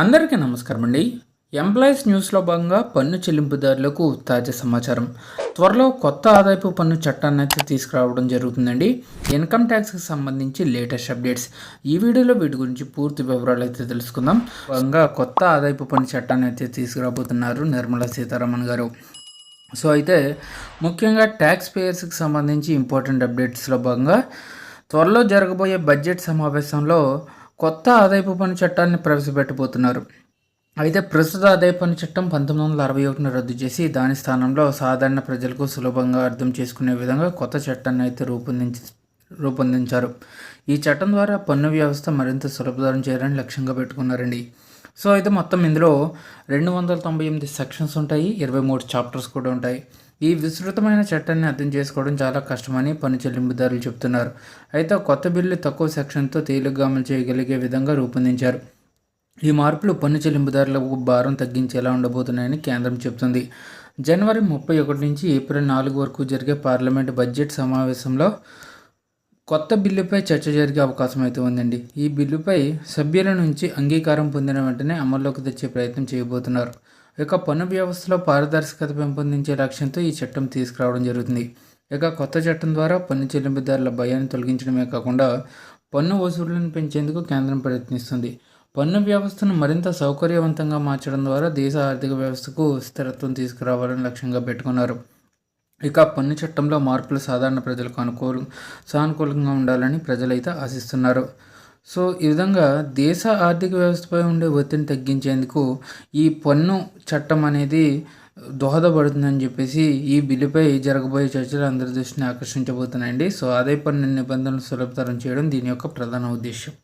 అందరికీ నమస్కారం అండి. ఎంప్లాయీస్ న్యూస్లో భాగంగా పన్ను చెల్లింపుదారులకు తాజా సమాచారం. త్వరలో కొత్త ఆదాయపు పన్ను చట్టాన్ని అయితే తీసుకురావడం జరుగుతుందండి. ఇన్కమ్ ట్యాక్స్కి సంబంధించి లేటెస్ట్ అప్డేట్స్. ఈ వీడియోలో వీటి గురించి పూర్తి వివరాలు అయితే తెలుసుకుందాం. భాగంగా కొత్త ఆదాయపు పన్ను చట్టాన్ని అయితే తీసుకురాబోతున్నారు నిర్మలా సీతారామన్ గారు. సో అయితే ముఖ్యంగా ట్యాక్స్ పేయర్స్కి సంబంధించి ఇంపార్టెంట్ అప్డేట్స్లో భాగంగా త్వరలో జరగబోయే బడ్జెట్ సమావేశంలో కొత్త ఆదాయపు పన్ను చట్టాన్ని ప్రవేశపెట్టబోతున్నారు. అయితే ప్రస్తుత ఆదాయ పన్ను చట్టం పంతొమ్మిది వందల అరవై ఒకటిని రద్దు చేసి దాని స్థానంలో సాధారణ ప్రజలకు సులభంగా అర్థం చేసుకునే విధంగా కొత్త చట్టాన్ని అయితే రూపొందించి రూపొందించారు. ఈ చట్టం ద్వారా పన్ను వ్యవస్థ మరింత సులభతరం చేయాలని లక్ష్యంగా పెట్టుకున్నారండి. సో అయితే మొత్తం ఇందులో రెండు వందల తొంభై ఎనిమిది సెక్షన్స్ ఉంటాయి ఇరవై మూడు చాప్టర్స్ కూడా ఉంటాయి. ఈ విస్తృతమైన చట్టాన్ని అర్థం చేసుకోవడం చాలా కష్టమని పన్ను చెల్లింపుదారులు చెబుతున్నారు. అయితే కొత్త బిల్లు తక్కువ సెక్షన్తో తేలిగ్గా అమలు చేయగలిగే విధంగా రూపొందించారు. ఈ మార్పులు పన్ను చెల్లింపుదారులకు భారం తగ్గించేలా ఉండబోతున్నాయని కేంద్రం చెబుతుంది. జనవరి ముప్పై ఒకటి నుంచి ఏప్రిల్ నాలుగు వరకు జరిగే పార్లమెంట్ బడ్జెట్ సమావేశంలో కొత్త బిల్లుపై చర్చ జరిగే అవకాశం అయితే ఉందండి. ఈ బిల్లుపై సభ్యుల నుంచి అంగీకారం పొందిన వెంటనే అమల్లోకి తెచ్చే ప్రయత్నం చేయబోతున్నారు. ఇక పన్ను వ్యవస్థలో పారదర్శకత పెంపొందించే లక్ష్యంతో ఈ చట్టం తీసుకురావడం జరుగుతుంది. ఇక కొత్త చట్టం ద్వారా పన్ను చెల్లింపుదారుల భయాన్ని తొలగించడమే కాకుండా పన్ను వసూళ్ళను పెంచేందుకు కేంద్రం ప్రయత్నిస్తుంది. పన్ను వ్యవస్థను మరింత సౌకర్యవంతంగా మార్చడం ద్వారా దేశ ఆర్థిక వ్యవస్థకు స్థిరత్వం తీసుకురావాలని లక్ష్యంగా పెట్టుకున్నారు. ఇక పన్ను చట్టంలో మార్పులు సాధారణ ప్రజలకు అనుకూల సానుకూలంగా ఉండాలని ప్రజలైతే ఆశిస్తున్నారు. సో ఈ విధంగా దేశ ఆర్థిక వ్యవస్థపై ఉండే ఒత్తిడిని తగ్గించేందుకు ఈ పన్ను చట్టం అనేది దోహదపడుతుందని చెప్పేసి ఈ బిల్లుపై జరగబోయే చర్చలు అందరి దృష్టిని ఆకర్షించబోతున్నాయండి. సో ఆదాయ పన్ను నిబంధనలు సులభతరం చేయడం దీని యొక్క ప్రధాన ఉద్దేశం